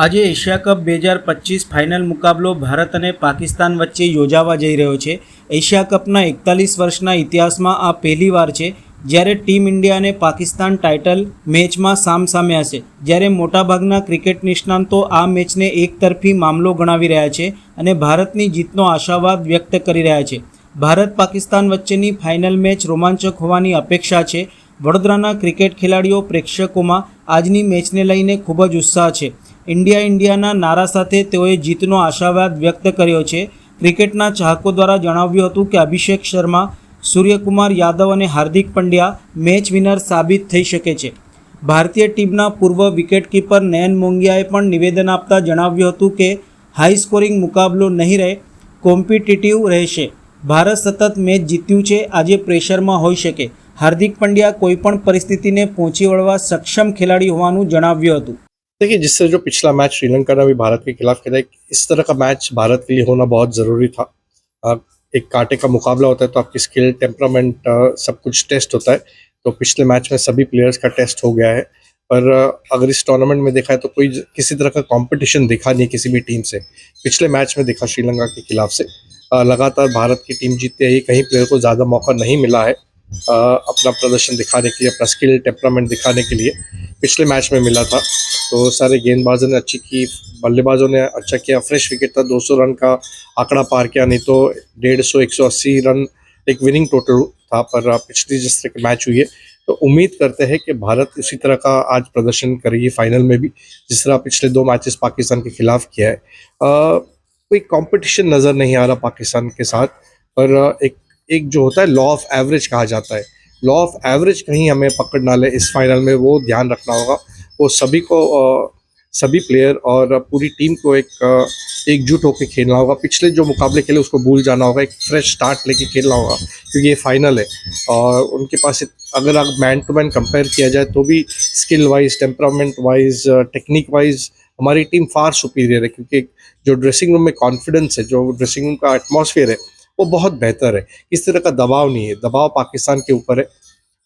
આજે Asia cup બે હજાર પચીસ ફાઇનલ મુકાબલો ભારત અને પાકિસ્તાન વચ્ચે યોજાવા જઈ રહ્યો છે. એશિયા કપના એકતાલીસ વર્ષના ઇતિહાસમાં આ પહેલીવાર છે જ્યારે ટીમ ઇન્ડિયા અને પાકિસ્તાન ટાઇટલ મેચમાં સામસામે હશે જ્યારે મોટાભાગના ક્રિકેટ નિષ્ણાંતો આ મેચને એકતરફી મામલો ગણાવી રહ્યા છે અને ભારતની જીતનો આશાવાદ વ્યક્ત કરી રહ્યા છે. ભારત પાકિસ્તાન વચ્ચેની ફાઇનલ મેચ રોમાંચક હોવાની અપેક્ષા છે. વડોદરાના ક્રિકેટ ખેલાડીઓ પ્રેક્ષકોમાં આજની મેચને લઈને ખૂબ જ ઉત્સાહ છે. ઇન્ડિયા ઇન્ડિયાના નારા સાથે તેઓએ જીતનો આશાવાદ વ્યક્ત કર્યો છે. ક્રિકેટના ચાહકો દ્વારા જણાવ્યું હતું કે અભિષેક શર્મા, સૂર્યકુમાર યાદવ અને હાર્દિક પંડ્યા મેચ વિનર સાબિત થઈ શકે છે. ભારતીય ટીમના પૂર્વ વિકેટકીપર નયન મોંગિયાએ પણ નિવેદન આપતા જણાવ્યું હતું કે, હાઈ સ્કોરિંગ મુકાબલો નહીં રહે, કોમ્પિટિટિવ રહેશે. ભારત સતત મેચ જીત્યું છે, આજે પ્રેશરમાં હોઈ શકે. હાર્દિક પંડ્યા કોઈપણ પરિસ્થિતિને પહોંચી વળવા સક્ષમ ખેલાડી હોવાનું જણાવ્યું હતું. देखिए, जिससे जो पिछला मैच श्रीलंका ने अभी भारत के खिलाफ खेला इस तरह का मैच भारत के लिए होना बहुत ज़रूरी था। एक कांटे का मुकाबला होता है तो आपकी स्किल टेम्परामेंट सब कुछ टेस्ट होता है। तो पिछले मैच में सभी प्लेयर्स का टेस्ट हो गया है। पर अगर इस टूर्नामेंट में देखा है तो कोई किसी तरह का कंपटीशन दिखा नहीं किसी भी टीम से। पिछले मैच में देखा श्रीलंका के खिलाफ से। लगातार भारत की टीम जीतते ही कहीं प्लेयर को ज़्यादा मौका नहीं मिला है। अपना प्रदर्शन दिखाने के लिए अपना स्किल टेम्परामेंट दिखाने के लिए पिछले मैच में मिला था। तो सारे गेंदबाजों ने अच्छी की बल्लेबाजों ने अच्छा किया। फ्रेश विकेट था 200 रन का आंकड़ा पार किया नहीं तो डेढ़ सौ एक सौ अस्सी रन एक विनिंग टोटल था पर पिछली जिस तरह के मैच हुई है तो उम्मीद करते हैं कि भारत इसी तरह का आज प्रदर्शन करेगी फाइनल में भी जिस तरह पिछले दो मैचेस पाकिस्तान के खिलाफ किया है। अ, कोई कंपटीशन नज़र नहीं आ रहा पाकिस्तान के साथ पर एक एक जो होता है लॉ ऑफ़ एवरेज कहा जाता है। लॉ ऑफ़ एवरेज कहीं हमें पकड़ ना ले, इस फाइनल में वो ध्यान रखना होगा। वो सभी को सभी प्लेयर और पूरी टीम को एक एकजुट होकर खेलना होगा। पिछले जो मुकाबले खेले, उसको भूल जाना होगा। एक फ्रेश स्टार्ट लेके खेलना होगा, क्योंकि ये फाइनल है। और उनके पास अगर आप मैन टू मैन कंपेयर किया जाए तो भी skill wise temperament wise technique wise हमारी टीम फार सुपीरियर है। क्योंकि जो ड्रेसिंग रूम में कॉन्फिडेंस है, जो ड्रेसिंग रूम का एटमॉस्फेयर है वो बहुत बेहतर है इस तरह का दबाव नहीं है दबाव पाकिस्तान के ऊपर है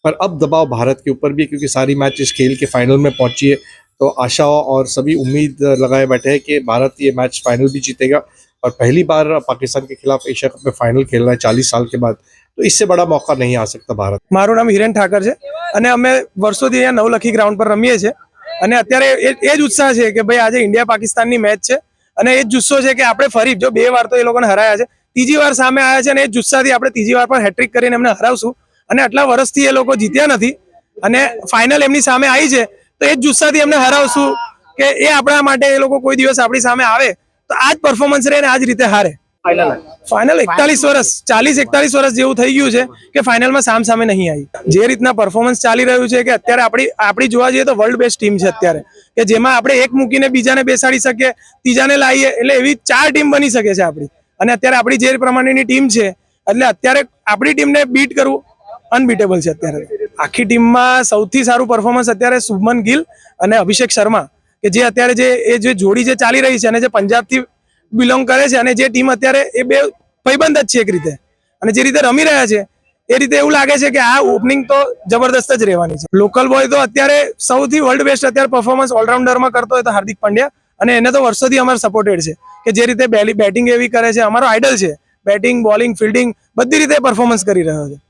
पर अब दबाव भारत के ऊपर भी है क्योंकि सारी मैच इस खेल के फाइनल में पहुंची है तो आशा और सभी उम्मीद लगाए बैठे हैं कि भारत ये मैच फाइनल भी जीतेगा और पहली बार पाकिस्तान के खिलाफ एशिया कप में फाइनल खेल रहा है चालीस साल के बाद तो इससे बड़ा मौका नहीं आ सकता भारत મારું નામ હિરેન ઠાકર છે અને અમે વર્ષોથી અહીંયા નવલખી ગ્રાઉન્ડ પર રમીએ છીએ અને અત્યારે એ એ જ ઉત્સાહ છે કે ભાઈ આજે ઇન્ડિયા પાકિસ્તાનની મેચ છે અને એ જ જુસ્સો છે કે આપણે ફરી જો બે વાર તો એ લોકોને હરાયા છે ત્રીજી વાર સામે આવ્યા છે અને એ જુસ્સાથી આપણે ત્રીજી વાર પણ હેટ્રિક કરીને એમને હરાવશું. અને આટલા વર્ષથી એ લોકો જીત્યા નથી. અને ફાઇનલ એમની સામે આવી છે તો એ જ જુસ્સાથી એમને હરાવશું કે એ આપણા માટે એ લોકો કોઈ દિવસ આપણી સામે આવે તો આ જ પરફોર્મન્સ રહે અને આ જ રીતે હારે. ફાઇનલ એકતાલીસ વર્ષ ચાલીસ એકતાલીસ વર્ષ જેવું થઈ ગયું છે કે ફાઇનલમાં સામ સામે નહીં આવી. જે રીતના પરફોર્મન્સ ચાલી રહ્યું છે કે અત્યારે આપણી આપણી જોવા જઈએ તો વર્લ્ડ બેસ્ટ ટીમ છે અત્યારે કે જેમાં આપણે એક મૂકીને બીજાને બેસાડી શકીએ ત્રીજાને લાવીએ એટલે એવી ચાર ટીમ બની શકે છે આપણી. અને અત્યારે આપણી જે પ્રમાણેની ટીમ છે, એટલે અત્યારે આપણી ટીમને બીટ કરવું અનબીટેબલ છે અત્યારે. આખી ટીમમાં સૌથી સારું પરફોર્મન્સ અત્યારે શુભમન ગિલ અને અભિષેક શર્મા, કે જે અત્યારે જે, એ જે જોડી જે ચાલી રહી છે અને જે પંજાબથી બિલોંગ કરે છે અને જે ટીમ અત્યારે એ બે ભાઈબંધ જ છે એક રીતે. અને જે રીતે રમી રહ્યા છે, એ રીતે એવું લાગે છે કે આ ઓપનિંગ તો જબરદસ્ત જ રહેવાની છે. લોકલ બોય તો અત્યારે સૌથી વર્લ્ડ બેસ્ટ અત્યારે પરફોર્મન્સ ઓલરાઉન્ડરમાં કરતો હોય તો હાર્દિક પંડ્યા અને એને તો વર્ષોથી અમારે સપોર્ટેડ છે કે જે રીતે બેટિંગ એવી કરે છે, અમારો આઈડલ છે. બેટિંગ બોલિંગ ફિલ્ડિંગ બધી રીતે પરફોર્મન્સ કરી રહ્યો છે.